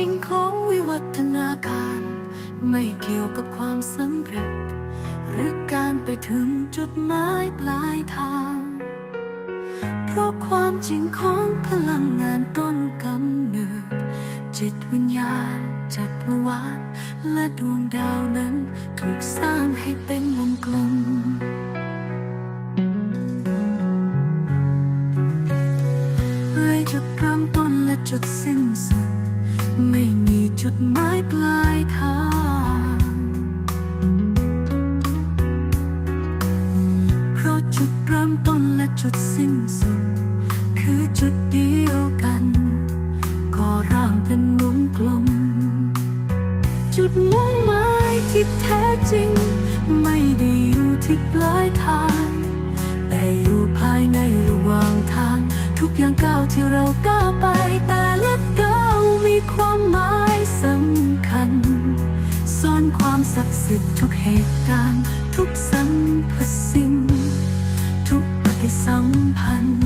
จริงของวิวัฒนาการ ไม่เกี่ยวกับความสำเร็จ หรือการไปถึงจุดหมายปลายทาง เพราะความจริงของพลังงานต้นกำเนิด จิตวิญญาณจักรวาลและดวงดาวนั้นถูกสร้างให้เป็นวงกลมเลยจุดเริ่มต้นและจุดสิ้นสุด ไม่มีจุดหมายปลายทาง เพราะจุดเริ่มต้นและจุดสิ้นสุด คือจุดเดียวกันก่อร่างเป็นวงกลม จุดมุ่งหมายที่แท้จริง ไม่ได้อยู่ที่ปลายทาง แต่อยู่ภายในระหว่างทาง ทุกอย่างก้าวที่เราก้าวไปแต่ ความศักดิ์สิทธิ์ทุกเหตุการณ์ ทุกสรรพสิ่งทุกปฏิสัมพันธ์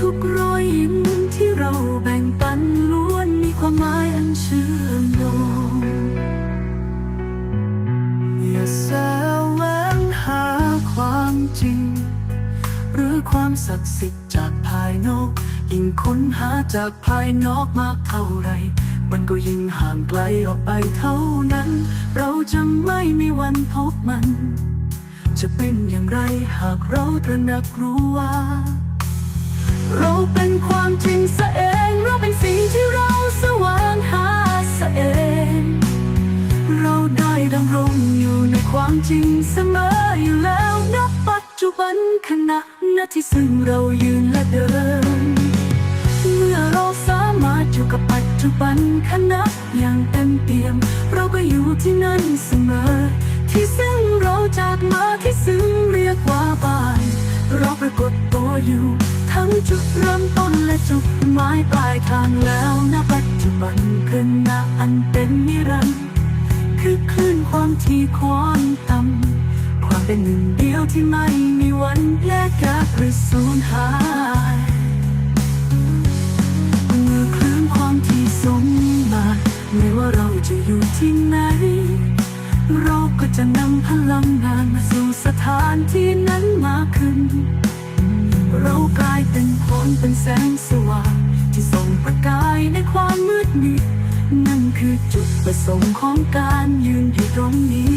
ทุกรอยยิ้มที่เราแบ่งปันล้วนมีความหมายอันเชื่อมโยงอย่าแสวงหาความจริง หรือความศักดิ์สิทธิ์จากภายนอก ยิ่งค้นหาจากภายนอกมากเท่าไร มันก็ยิ่งห่างไกลออกไปเท่านั้น เราจะไม่มีวันพบมัน จะเป็นอย่างไรหากเราตระหนักรู้ว่า เราเป็นความจริงซะเอง เราเป็นสิ่งที่เราแสวงหาซะเอง เราได้ดำรงอยู่ในความจริงเสมออยู่แล้วณปัจจุบันขณะนาที่ซึ่งเรายืนและเดิน จจุบันขณะอย่างเต็มเปี่ยม เราก็อยู่ที่นั่นเสมอ ที่ซึ่งเราจากมาที่ซึ่งเรียกว่าบ้าน เราปรากฏตัวอยู่ ทั้งจุดเริ่มต้นและจุดหมายปลายทางแล้วณปัจจุบันขณะอันเป็นนิรันดร์คือคลื่นความที่ความต่ำความเป็นหนึ่งเดียวที่ไม่มีวันแยกจากหรือสูญหาย จะอยู่ที่ไหน เราก็จะนำพลังงานมาสู่สถานที่นั้นมากขึ้น เรากลายเป็นพลเป็นแสงสว่างที่ส่องประกายในความมืดมิดนั่นคือจุดประสงค์ของการยืนอยู่ตรงนี้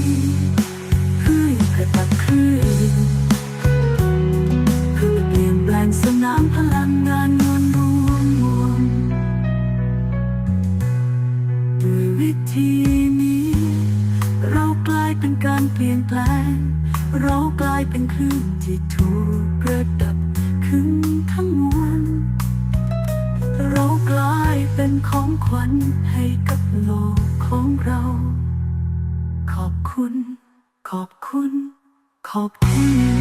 การเปลี่ยนแปลง เรากลายเป็นคลื่นที่ถูกระดับขึ้นทั้งมวลเรากลายเป็นของขวัญให้กับโลกของเรา ขอบคุณ ขอบคุณ ขอบคุณ